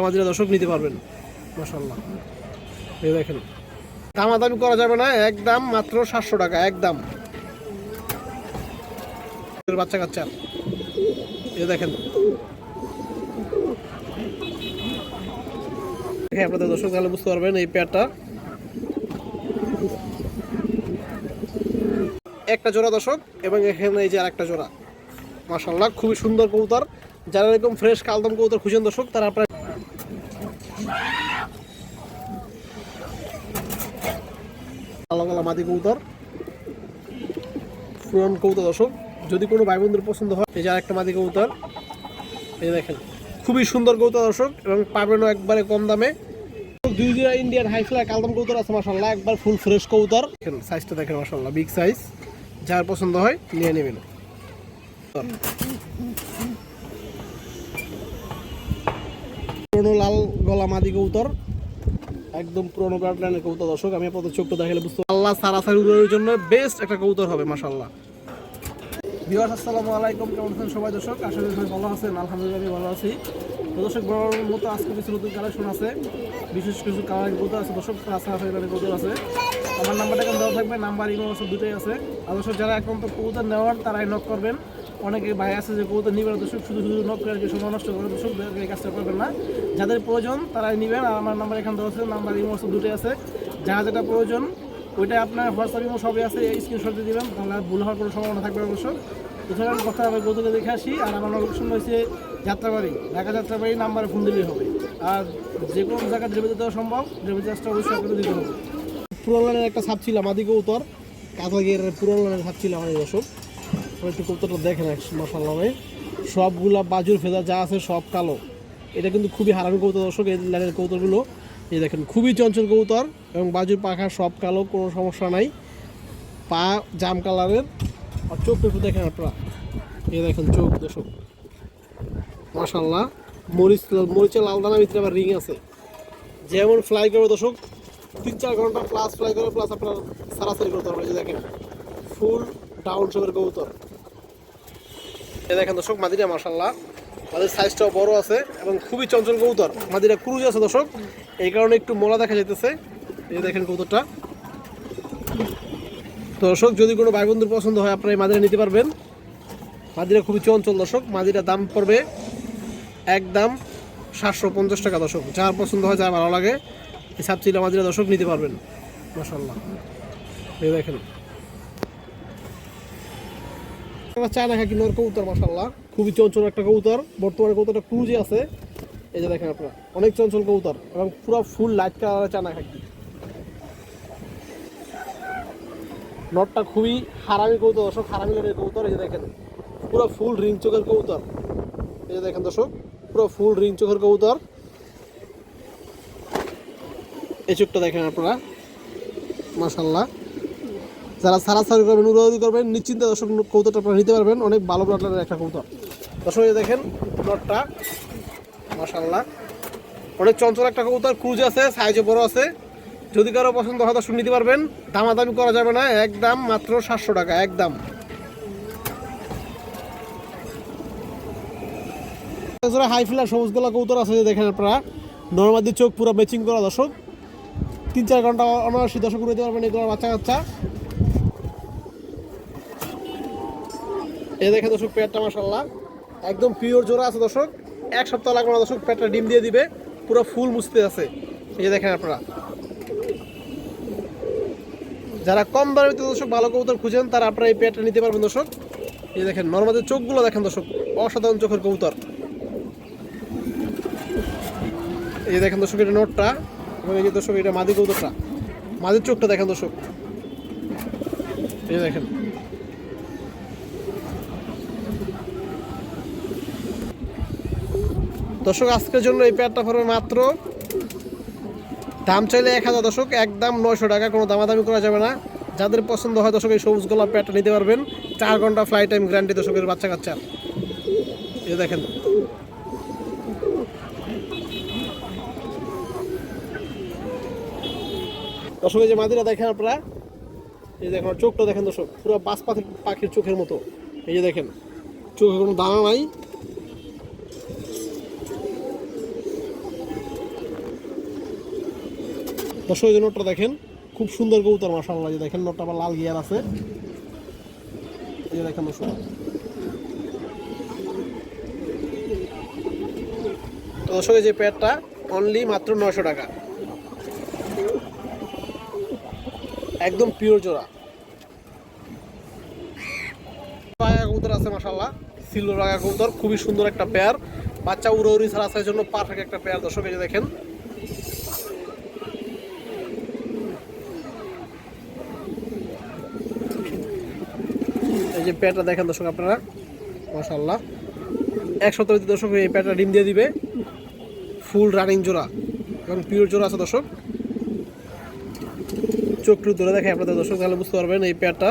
আমাদের দর্শক নিতে পারবেন। মাসাল্লাহ এই দেখেন। দামাদামি করা যাবে না একদম মাত্র সাতশো টাকা একদম বাচ্চা কাচ্চা। এই দেখেন। আপনাদের দর্শক তাহলে বুঝতে পারবেন এই পেয়ারটা একটা জোড়া দর্শক এবং এখানে এই যে আরেকটা জোড়া। মাশাল্লাহ খুবই সুন্দর কবুতর। যারা এরকম ফ্রেশ কালদম কবুতর খুঁজেন দর্শক, তারা আপনার কালো মাদি কবুতর। পুরান কবুতর, দর্শক, যদি কোনো ভাই বন্ধুর পছন্দ হয়, এই যে আরেকটা মাদি কবুতর, এই দেখেন, খুবই সুন্দর কবুতর, দর্শক, এবং পাবেনও একবারে কম দামে। দুই জোড়া ইন্ডিয়ান হাই ফ্লাই কালদম কবুতর আছে মাসাল্লাহ একবার ফুল ফ্রেশ কবুতর। দেখেন সাইজটা দেখেন মাসাল্লাহ বিগ সাইজ যার পছন্দ হয়, নিয়ে নেবেন। লাল গলা মাদি কবুতর একদম পুরনো কবুতর। দর্শক, আমি চোখটা দেখালে বুঝতে আল্লাহ সারাসারি উড়ানোর জন্য বেস্ট একটা কবুতর হবে ভিউয়ার্স আসসালামু আলাইকুম। কেমন আছেন সবাই দর্শক? সবাই ভালো আছেন। আলহামদুলিল্লাহ, আমি ভালো আছি। তো দর্শক, বড় মতো আজকে কিছু নতুন কালেকশন আছে। বিশেষ কিছু কালার কবুতর আছে। দর্শক আছে আছে কবুতর আছে। আমার নাম্বারটা এখন দেওয়া থাকবে? নাম্বার ইমো আছে দুটোই আছে। আর দর্শক, যারা এখন তো কবুতর নেওয়ার, তারাই নক করবেন। অনেকে ভাই আছে যে কবুতর নিবেন না, দর্শক শুধু শুধু নক করে সময় নষ্ট করে দর্শক এই কাজটা করবেন না। যাদের প্রয়োজন তারাই নেবেন আর আমার নাম্বার এখানে দেওয়া আছে নাম্বার ইমো আছে দুটোই আছে। যার যেটা প্রয়োজন ওইটা আপনার হোয়াটসঅ্যাপ ইমো সবই আছে এই স্ক্রিনশট দিয়ে দিবেন তাহলে ভুল হওয়ার কোনো সম্ভাবনা থাকবে অবশ্য। এছাড়া কথা আমি গতকে দেখে আসি আর আমার লোকেশন রয়েছে যাত্রাবাড়ি ঢাকা যাত্রাবাড়ি নাম্বারে ফোন দিলেই হবে। আর যে কোনো জায়গায় ডেলিভারি দেওয়া সম্ভব ডেলিভারি চার্জটা অবশ্যই আপনাকে দিতে হবে। পুরান লাইনের একটা সাপ ছিল আমাদিকে উত্তর পুরান লাইনের সাপ ছিল আমাদের দর্শক। ওই একটু কৌতরটা দেখেন মশাল্লা সবগুলা বাজুর ফেদা যা আছে সব কালো। এটা কিন্তু খুবই হারামি কৌতর দর্শক, এই লাইনের কৌতরগুলো এই দেখেন, খুবই চঞ্চল কৌতর এবং বাজুর পাখা সব কালো, কোনো সমস্যা নাই। পা জাম কালারের। আর চোখ একটু দেখেন আপনারা। এই দেখেন চোখ দর্শক। মাশাল্লাহ মরিচ মরিচের লাল দানার ভিতরে আবার রিং আছে। যেমন ফ্লাই করবে দর্শক, তিন চার ঘণ্টা প্লাস ফ্লাই করে প্লাস আপনার সারাসারি করতে পারবে দেখেন ফুল ডাউন শেপের কবুতর। দেখেন দর্শক, মাদিরা মাশাল্লাহ মাদির সাইজটাও বড় আছে এবং খুবই চঞ্চল কবুতর। মাদিরা ক্রুজ আছে দর্শক, এই কারণে একটু মোলা দেখা যেতেছে এই দেখেন কবুতরটা। দর্শক, যদি কোনো ভাই বন্ধুর পছন্দ হয়, আপনারা এই মাদিরা নিতে পারবেন। মাদিরা খুবই চঞ্চল দর্শক, মাদিরা দাম পড়বে একদম সাতশো পঞ্চাশ টাকা দর্শক। যার পছন্দ হয়, যার ভালো লাগে, এই সাবচিলা মাদিরা দর্শক নিতে পারবেন মাসাল্লাহ এই দেখেন। আমার চায়না খাকি নোর কবুতর মাসাল্লাহ খুবই চঞ্চল একটা কবুতর। বর্তমানে কবুতরটা ক্রুজে আছে। এই যে দেখেন আপনারা, অনেক চঞ্চল কবুতর এবং পুরো ফুল লাইট কালারের চায়না খাকি নটটা খুবই হারামি কবুতর, দর্শক, হারামি লোনের কবুতর। এই যে দেখেন, পুরো ফুল রিং চোখের কবুতর। এই যে দেখেন দর্শক, পুরো ফুল রিং চোখের কবুতর। এই চোখটা দেখেন আপনারা মাসাল্লাহ যারা সারাসারি করবেন উড়াউড়ি করবেন, নিশ্চিন্তে দর্শক কৌতরটা আপনারা নিতে পারবেন। অনেক ভালো ব্লাডের একটা কৌতর দর্শক দেখেন নটটা মাসাল্লাহ অনেক চঞ্চল একটা কবুতর, ক্রুজ আছে সাইজে বড় আছে। যদি কারও পছন্দ হয়, দর্শক নিতে পারবেন। দামাদামি করা যাবে না, একদম মাত্র সাতশো টাকা, একদম। হাই ফিলার সবুজ গোলা কৌতর আছে দেখেন আপনারা। নর্মাদি চোখ পুরো ম্যাচিং করা দর্শক। তিন চার ঘণ্টা অনায়াসী দর্শক উড়ে দিতে পারবেন এগুলো বাচ্চা কাচ্চা এই দেখেন দর্শক পেটটা মাসাল্লাহ একদম পিওর জোড়া আছে দর্শক। এক সপ্তাহ লাগবে না দর্শক পেটটা ডিম দিয়ে দিবে, পুরো ফুল মুছতে আছে। এই দেখেন আপনারা। যারা কম দামে দর্শক ভালো কবুতর খুঁজেন, তারা আপনারা এই পেটটা নিতে পারবেন দর্শক। এই দেখেন, নর্মাদের চোখগুলো দেখেন দর্শক, অসাধারণ চোখের কবুতর। এই দেখেন দর্শক, এটা নোটটা এবং এই যে দর্শক, এটা মাদি কবুতরটা। মাদির চোখটা দেখেন দর্শক। এই দেখেন। দর্শক, আজকের জন্য এই প্যাডটা পড়বে মাত্র। দাম চাইলে এক হাজার দর্শক, একদম নয়শো টাকা, কোনো দামাদামি করা যাবে না। যাদের পছন্দ হয় দর্শক, এই সবুজ গোলাপ প্যাডটা নিতে পারবেন। চার ঘণ্টা ফ্লাইট টাইম গ্যারান্টি দর্শকের বাচ্চা কাচ্চা এই দেখেন। দর্শক, এই যে মাদিরা দেখেন আপনারা। এই দেখেন চোখটা দেখেন দর্শক, পুরো বাস পাখির পাখির চোখের মতো। এই যে দেখেন, চোখে কোনো দানা নাই। দর্শক, এই নোটটা দেখেন, খুব সুন্দর কবুতর মাসাল্লাহ যে দেখেন, নোটটা আবার লাল গিয়ার আছে। এই দেখেন দর্শক। দর্শক যে প্যাডটা অনলি মাত্র নশো টাকা। একদম পিওর জোড়া। রাগা কবুতর আছে মাসাল্লাহ সিলভার রাগা কবুতর, খুবই সুন্দর একটা পেয়ার। বাচ্চা উড়ো উড়ি ছাড়া আসার জন্য পারফেক্ট একটা পেয়ার। দর্শক, এই দেখেন পেয়ারটা দেখেন দর্শক আপনারা। মাসাল্লাহ এক সপ্তাহ দর্শক এই পেয়ারটা ডিম দিয়ে দিবে, ফুল রানিং জোড়া। এবং পিওর জোড়া আছে দর্শক। চোখ টুক ধরে দেখে আপনাদের দর্শক তাহলে বুঝতে পারবেন এই পেয়ারটা।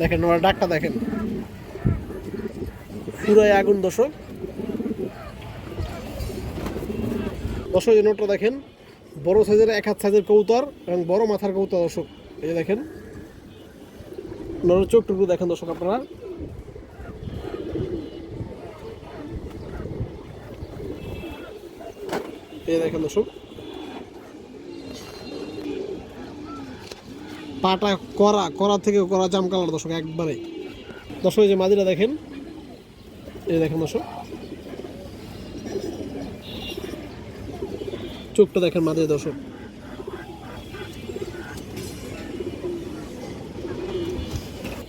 দেখেন ওরা ডাকটা দেখেন। পুরাই আগুন দর্শক। দর্শক নোটটা দেখেন। বড় সাইজের এক হাত সাইজের কৌতর এবং বড় মাথার কৌতর দর্শক। এই দেখেন। নরের চোখ টুকু দেখেন দর্শক আপনারা। এই দেখেন দর্শক। পাটা করা করা থেকে করা জাম কালার দর্শক একবারে দর্শক, এই যে মাদিরা দেখেন। এই দেখেন দর্শক। চোখটা দেখেন মাদিরা দর্শক।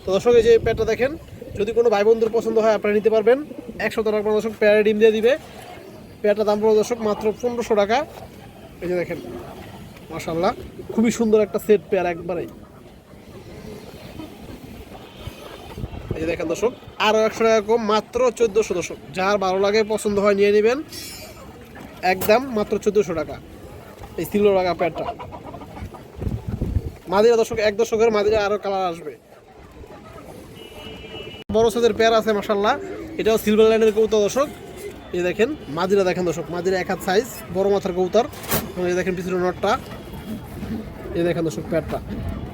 তো দর্শক, এই যে প্যাডটা দেখেন, যদি কোনো ভাই বন্ধুর পছন্দ হয়, আপনারা নিতে পারবেন। একশো টাকা আপনার দর্শক, প্যারে ডিম দিয়ে দিবে। পেয়ারটার দাম পড়বে দর্শক মাত্র পনেরোশো টাকা। এই যে দেখেন মাসাল্লাহ খুবই সুন্দর একটা সেট পেয়ার একবারেই এই যে দেখেন দর্শক আরও একশো টাকা কম, মাত্র চোদ্দোশো দর্শক। যার ভালো লাগে, পছন্দ হয়, নিয়ে নেবেন। একদম মাত্র চোদ্দোশো টাকা। এই সিলভার টাকা প্যাডটা মাদিরা দর্শক, এক দশকের মাদিরা আরও কালার আসবে। বড় সাইজের পেয়ার আছে মাসাল্লাহ এটাও সিলভার লাইনের কৌতা দর্শক। এই দেখেন, মাদিরা দেখেন, দর্শক। মাদিরা এক হাত সাইজ বড় মাথার এবং এই দেখেন, পিছনের নটটা এই দেখেন, দর্শক, পেয়ারটা।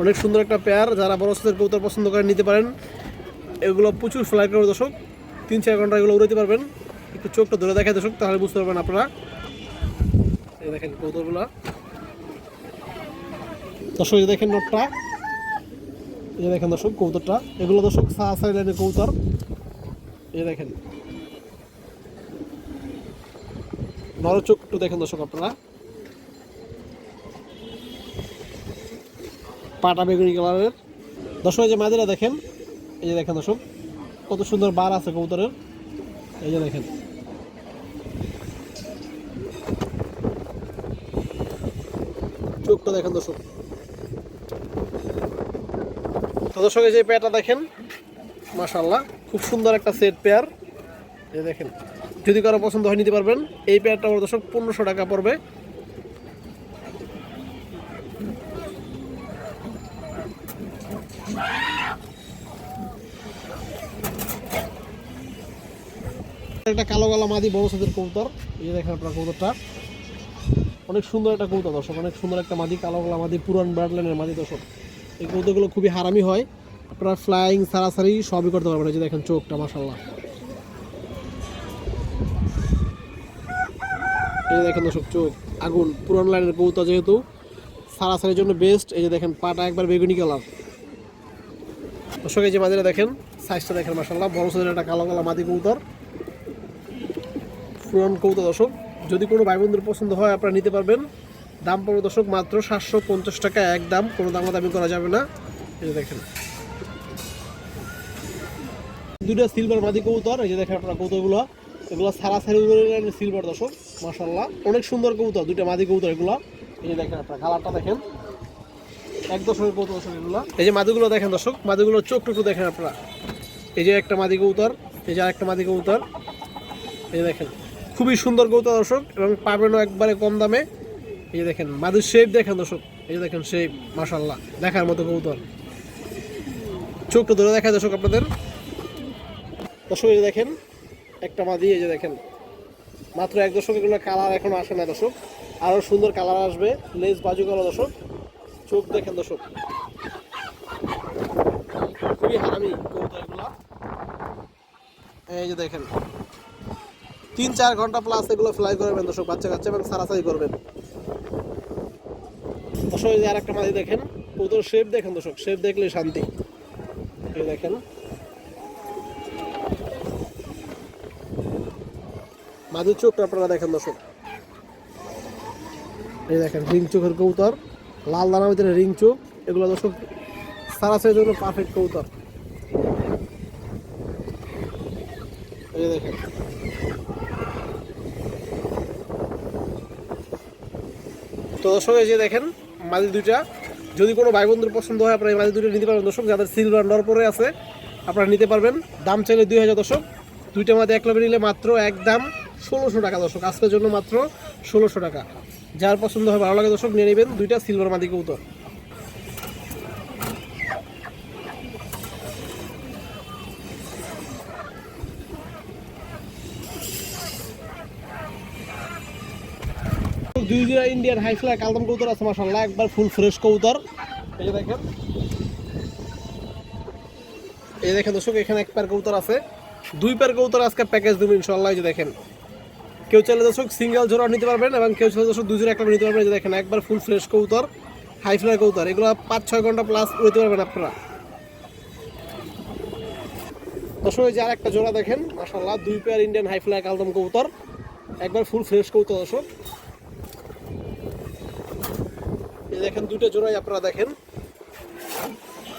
অনেক সুন্দর একটা পেয়ার, যারা বড় সাইজের কৌতার পছন্দ করে নিতে পারেন। এগুলো প্রচুর ফ্লাই করে দর্শক। তিন চার ঘণ্টা এগুলো উড়াইতে পারবেন। একটু চোখটা ধরে দেখায়, দর্শক, তাহলে বুঝতে পারবেন আপনারা। এই দেখেন কৌতরগুলো দর্শক দেখেন নটটা এই দেখেন দর্শক কৌতরটা এগুলো দর্শক সাহা লাইনের কৌতর এই দেখেন। নরচোখ একটু দেখেন দর্শক আপনারা। পাটা বেগুনি কালারের। দর্শক যে মাদিরা দেখেন, এই যে দেখেন দর্শক, কত সুন্দর বার আছে কবুতরের। এই যে দেখেন। চোখটা দেখেন দর্শক তো দর্শক, এই যে পেয়ারটা দেখেন মাশাল্লাহ খুব সুন্দর একটা সেট পেয়ার। এই দেখেন, যদি কারও পছন্দ হয়, নিতে পারবেন। এই পেয়ারটা আমার দর্শক পনেরোশো টাকা পড়বে। একটা কালো কালো মাদি বড় সাইজের কবুতর। এই যে দেখেন আপনার কবুতরটা। অনেক সুন্দর একটা কবুতর, দর্শক, অনেক সুন্দর একটা মাদি, কালো কালো মাদি, পুরান ব্রাডলাইনের মাদি, দর্শক। এই কবুতরগুলো খুবই হারামি হয়। আপনারা ফ্লাইং সারাসারি সবই করতে পারবেন যে দেখেন চোখটা মাসাল্লাহ এই যে দেখেন দর্শক, চোখ, আগুন, পুরান লাইনের কবুতর যেহেতু, সারাসারির জন্য বেস্ট এই যে দেখেন পাটা একবার বেগুনি কালার। দর্শক, এই যে মাদিরা দেখেন সাইজটা দেখেন মাসাল্লাহ বড় সাইজের একটা কালো কালো মাদি কবুতর। পুরান কবুতর দর্শক, যদি কোনো ভাই বন্ধুর পছন্দ হয়, আপনারা নিতে পারবেন। দাম পড়বে দর্শক মাত্র সাতশো পঞ্চাশ টাকা, এক দাম, কোনো দামাদামি করা যাবে না। যে দেখেন। দুটো সিলভার মাদি কবুতর, এই যে দেখেন আপনারা কবুতরগুলো। এগুলো সারা সারি সিলভার দর্শক মাসাল্লাহ অনেক সুন্দর কবুতর দুটো মাদি কবুতর এগুলো। এই যে দেখেন আপনারা কালারটা দেখেন। এক দশকের কবুতর দর্শক এগুলো? এই যে মাদিগুলো দেখেন দর্শক মাদিগুলোর চোখ টুকু দেখেন আপনারা। এই যে একটা মাদি কবুতর, এই যে আরেকটা মাদি কবুতর। এই যে দেখেন, খুবই সুন্দর কবুতর দর্শক, এবং পাবেনও একবারে কম দামে। এই যে দেখেন, মাদুর শেপ দেখেন দর্শক, এই যে দেখেন শেপ মাশাল্লাহ দেখার মতো কবুতর। চোখটা ধরে দেখায় দর্শক আপনাদের। দর্শক, এই যে দেখেন, একটা মাদি, এই যে দেখেন, মাত্র এক দশক এগুলো কালার এখনও আসে না দর্শক। আরও সুন্দর কালার আসবে লেজ বাজু কালো দর্শক। চোখ দেখেন দর্শক। খুবই হারামি কবুতর এগুলো এই যে দেখেন, তিন চার ঘণ্টা প্লাস এগুলো ফ্লাই করবেন দর্শক, বাচ্চা কাচ্চা এবং সারাসারি করবেন। দর্শক যে আর একটা মাদি দেখেন কবুতর শেপ দেখেন দর্শক শেপ দেখলে শান্তি। এই দেখেন। মাদির চোখটা আপনারা দেখেন দর্শক। এই দেখেন, রিং চোখের কবুতর, লাল দানার ভিতরে রিং চোখ, এগুলো দর্শক সারাসারির জন্য পারফেক্ট কবুতর। এই দেখেন। তো দর্শক যে দেখেন মাদি দুইটা। যদি কোনো ভাই বন্ধুর পছন্দ হয়, আপনারা এই মাদি দুইটা নিতে পারবেন। দর্শক, যাদের সিলভার নর পরে আছে, আপনারা নিতে পারবেন। দাম চাইলে দুই হাজার দশক দুইটা মাদি এক লবে নিলে মাত্র এক দাম ষোলোশো টাকা দর্শক। আজকের জন্য মাত্র ষোলোশো টাকা। যার পছন্দ হয়, ভালো লাগে দর্শক, নিয়ে নেবেন। দুইটা সিলভার মাদি কৌতর দুই জোড়া ইন্ডিয়ান হাই ফ্লাই কালদম কৌতর আছে মাসাল্লাহ একবার ফুল ফ্রেশ কৌতর এই দেখেন। এই দেখেন দর্শক, এখানে এক পেয়ার কৌতর আছে। দুই পেয়ার কৌতর আজকে প্যাকেজ দেবো ইনশাল্লাহ যে দেখেন। কেউ চাইলে দর্শক সিঙ্গেল জোড়া নিতে পারবেন এবং কেউ চাইলে দর্শক দুই জোড়া একটা নিতে পারবেন যে দেখেন, একবার ফুল ফ্রেশ কৌতর হাই ফ্লাই কৌতর এগুলো পাঁচ ছয় ঘণ্টা প্লাস উড়তে পারবেন আপনারা। দর্শক যে আর একটা জোড়া দেখেন মাসাল্লাহ দুই পেয়ার ইন্ডিয়ান হাই ফ্লাই কালদম কৌতর একবার ফুল ফ্রেশ কৌতর দর্শক। এই দেখেন দুটো জোড়াই আপনারা দেখেন।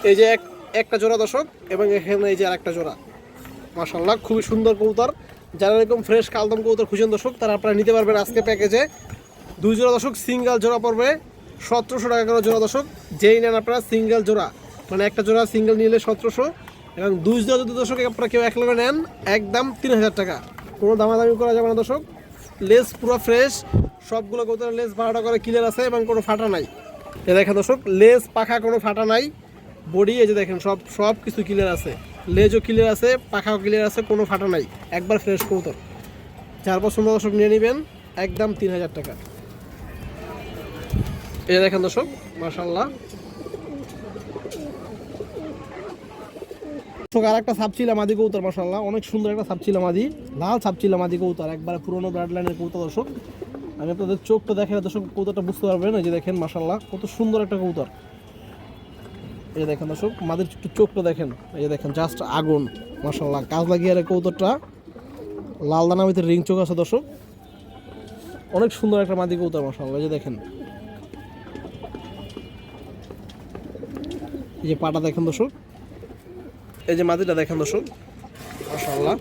এই যে এক, একটা জোড়া দর্শক, এবং এখানে এই যে আরেকটা জোড়া। মাশাল্লাহ খুবই সুন্দর কবুতর। যারা এরকম ফ্রেশ কালদম কবুতর খুঁজেন দর্শক, তারা আপনারা নিতে পারবেন আজকে প্যাকেজে দুই জোড়া দর্শক সিঙ্গেল জোড়া পড়বে। সতেরোশো টাকা করে জোড়া দর্শক, যেই নেন আপনারা সিঙ্গেল জোড়া। মানে একটা জোড়া সিঙ্গেল নিলে সতেরোশো, এবং দুই জোড়া যদি দর্শক আপনারা কেউ এক লগে নেন, একদম তিন হাজার টাকা। কোনো দামাদামি করা যাবে না দর্শক। লেস পুরো ফ্রেশ সবগুলো কবুতরের লেস বারোটা করে ক্লিয়ার আছে, এবং কোনো ফাটা নাই। এ দেখেন দর্শক, লেজ পাখা কোনো ফাটা নাই। বডি এই যে দেখেন, সব সব কিছু ক্লিয়ার আছে। লেজও ক্লিয়ার আছে, পাখাও ক্লিয়ার আছে, কোনো ফাটা নাই। একবার ফ্রেশ কবুতর। যার পছন্দ দর্শক নিয়ে নেবেন, একদম তিন হাজার টাকা। এই দেখেন দর্শক মার্শাল্লাহ আর একটা সাপচিলা মাদি কৌতর মার্শাল্লাহ অনেক সুন্দর একটা সাপচিলা মাদি, লাল সাপচিলা মাদি কৌতর একবার পুরোনো ব্রাড লাইনের কৌতর দর্শক। আমি আপনাদের চোখটা দেখেন দর্শক কৌতরটা বুঝতে পারবেন এই যে দেখেন মার্শাল্লাহ কত সুন্দর একটা কৌতর এই দেখেন দর্শক, মাদের একটু চোখটা দেখেন, এই যে দেখেন জাস্ট আগুন মার্শাল্লাহ কাজ লাগিয়ে আর কৌতরটা লাল দানা ভিতরে রিং চোখ আছে দর্শক। অনেক সুন্দর একটা মাদি কৌতর মার্শাল্লাহ এই যে দেখেন। এই যে পাটা দেখেন দর্শক। এই যে মাদিটা দেখেন দর্শক মাশাল্লাহ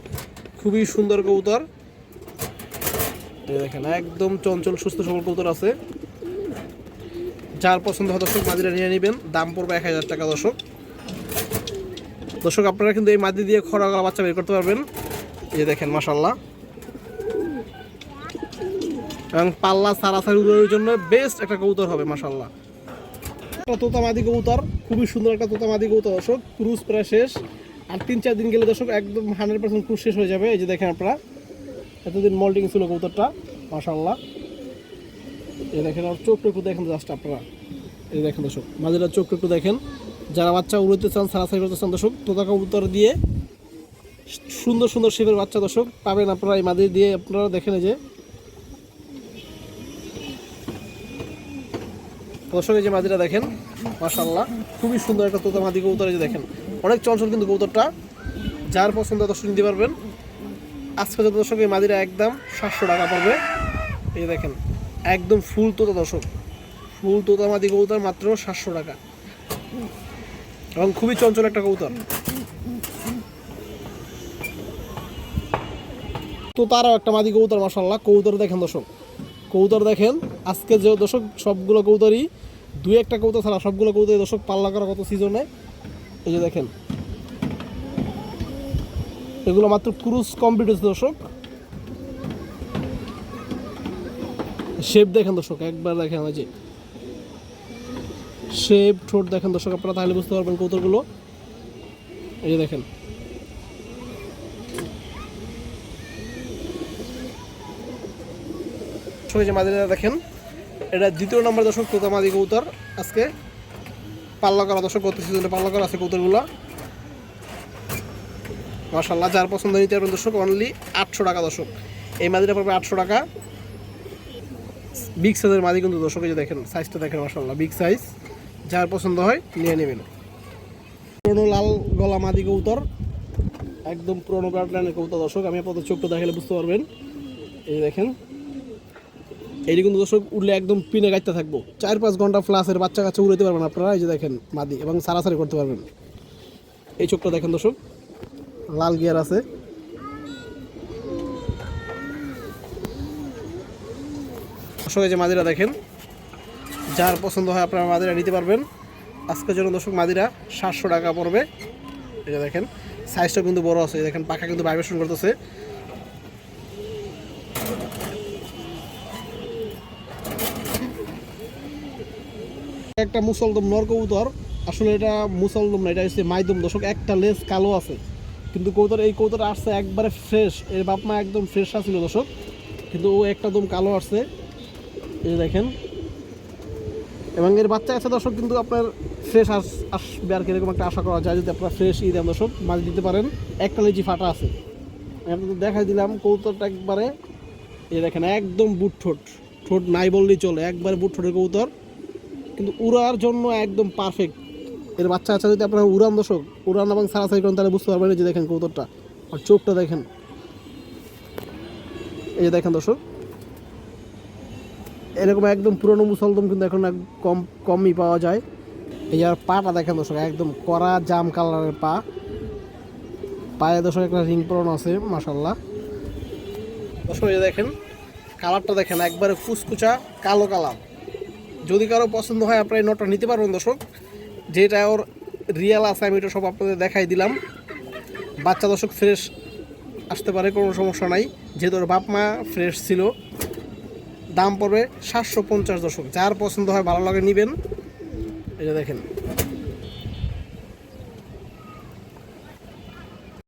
খুবই সুন্দর কবুতর। দেখেন, একদম চঞ্চল, সুস্থ, সবল কবুতর আছে। যার পছন্দ হয় দর্শক মাদিটা নিয়ে নেবেন। দাম পড়বে এক হাজার টাকা, দর্শক। দর্শক, আপনারা কিন্তু এই মাদি দিয়ে খরা গলা বাচ্চা বের করতে পারবেন। এই দেখেন মাশাল্লাহ এবং পাল্লা সারাসারি উড়ানোর জন্য বেস্ট একটা কবুতর হবে মাশাল্লাহ একটা তোতা মাদি কবুতর, খুবই সুন্দর একটা তোতা মাদি কবুতর, দর্শক। ক্রুজ প্রায় শেষ। আর তিন, চার দিন গেলে দর্শক, একদম হান্ড্রেড পার্সেন্ট ক্রুজ শেষ হয়ে যাবে। এই যে দেখেন আপনারা। এতদিন মল্টিং ছিল কবুতরটা মাশাল্লাহ এই দেখেন আর চোখটা একটু দেখেন জাস্ট আপনারা। এই দেখেন দর্শক, মাঝিরা চোখটা একটু দেখেন। যারা বাচ্চা উড়তে চান, সারাসারি করতে চান দর্শক, তোতা কবুতর দিয়ে সুন্দর সুন্দর শেপের বাচ্চা দর্শক পাবেন আপনারা এই মাদি দিয়ে, আপনারা দেখেন যে। দর্শক, এই যে মাদিটা দেখেন মাশাল্লাহ খুবই সুন্দর একটা তোতা মাদি কবুতর এই যে দেখেন। অনেক চঞ্চল কিন্তু কবুতরটা, যার পছন্দ দর্শক নিতে পারবেন। আজকে যত দর্শক এই মাদিরা একদম সাতশো টাকা পড়বে। এই দেখেন, একদম ফুল তোতা দর্শক। ফুল তোতা মাদি কবুতর মাত্র সাতশো টাকা। এবং খুবই চঞ্চল একটা কবুতর। তো তারাও একটা মাদি কবুতর মাসাল্লাহ কবুতর দেখেন দর্শক। কবুতর দেখেন, আজকে যে দর্শক সবগুলো কবুতরই, দুই একটা কবুতর ছাড়া সবগুলো কবুতর দর্শক পাল্লা করা কত সিজনে এই যে দেখেন এগুলো মাত্র ক্রুজ কমপ্লিট হয়েছে দর্শক। শেপ দেখেন দর্শক, একবার দেখেন যে। শেপ, ঠোঁট দেখেন দর্শক, আপনারা তাহলে বুঝতে পারবেন কৌতরগুলো এই দেখেন। যে মাদিরা দেখেন, এটা দ্বিতীয় নম্বর দর্শক তোতা মাদি কৌতর আজকে পাল্লা করা দর্শক, গত সিজনে পাল্লা করা আছে কৌতরগুলো মাশাল্লাহ যার পছন্দ নিতে পারবেন দর্শক অনলি আটশো টাকা দর্শক। এই মাদিটা পড়বে আটশো টাকা। বিগ সাইজের মাদি কিন্তু দর্শক যে দেখেন সাইজটা দেখেন মাসাল্লাহ বিগ সাইজ যার পছন্দ হয়, নিয়ে নেবেন। পুরোনো লাল গলা মাদি কৌতর একদম পুরোনো ব্রাডলাইনের কৌতর দর্শক, আমি আপনাদের চোখটা দেখালে বুঝতে পারবেন। এই দেখেন, এইটি কিন্তু দর্শক উঠলে একদম পিনে গাইতে থাকব। চার পাঁচ ঘণ্টা ফ্লাসের বাচ্চা কাচ্চা উড়াতে পারবেন আপনারা, এই যে দেখেন মাদি, এবং সারাসারি করতে পারবেন। এই চোখটা দেখেন দর্শক। লাল গিয়ার আছে। দর্শক যে মাদিরা দেখেন, যার পছন্দ হয় আপনারা মাদিরা নিতে পারবেন। আজকের জন্য দর্শক, মাদিরা সাতশো টাকা পড়বে। এটা দেখেন সাইজটা কিন্তু বড় আছে। দেখেন, পাখা কিন্তু ভাইব্রেশন করতেছে। একটা মুসলদম নর কবুতর। আসলে এটা মুসলদম না, এটা হচ্ছে মাইদম। দর্শক, একটা লেজ কালো আছে। কিন্তু কবুতর এই কবুতর আসছে একবারে ফ্রেশ এর বাপ মা একদম ফ্রেশ আছিল দর্শক। কিন্তু ও একটা দম কালো আসছে। এই দেখেন। এবং এর বাচ্চা আছে দর্শক, কিন্তু আপনার ফ্রেশ আস, আসবে আর কি এরকম একটা আশা করা যায় যদি আপনারা ফ্রেশ ই দেন দর্শক, মাছ দিতে পারেন। একটা লেজি ফাটা আছে। আপনাদের দেখাই দিলাম কৌতরটা একবারে। এই দেখেন, একদম বুট ঠোঁট। ঠোঁট নাই বললেই চলে, একবারে বুট ঠোঁটের কৌতর কিন্তু উড়ার জন্য একদম পারফেক্ট এর বাচ্চা আছে যদি আপনারা উড়ান দর্শক, উড়ান এবং সারাসারি করেন, তাহলে বুঝতে পারবেন যে দেখেন কবুতরটা। আর চোখটা দেখেন। এই যে দেখেন দর্শক, এরকম একদম পুরনো মুসলদম কিন্তু এখন কম, কমই পাওয়া যায়। এই আর পাটা দেখেন দর্শক, একদম কড়া জাম কালারের পা। পায়ে দর্শক একটা রিং পরানো আছে মাসাল্লাহ দর্শক, এই দেখেন, কালারটা দেখেন, একবারে ফুসকুচা কালো কালার। যদি কারও পছন্দ হয়, আপনারা এই নোটটা নিতে পারবেন দর্শক। যেটা ওর রিয়াল আছে, আমি এটা সব আপনাদের দেখাই দিলাম। বাচ্চা দর্শক ফ্রেশ আসতে পারে, কোনো সমস্যা নাই। যেহেতু ওর বাপ মা ফ্রেশ ছিল, দাম পড়বে সাতশো পঞ্চাশ দশক। যার পছন্দ হয় ভালো লাগে, নেবেন। এটা দেখেন।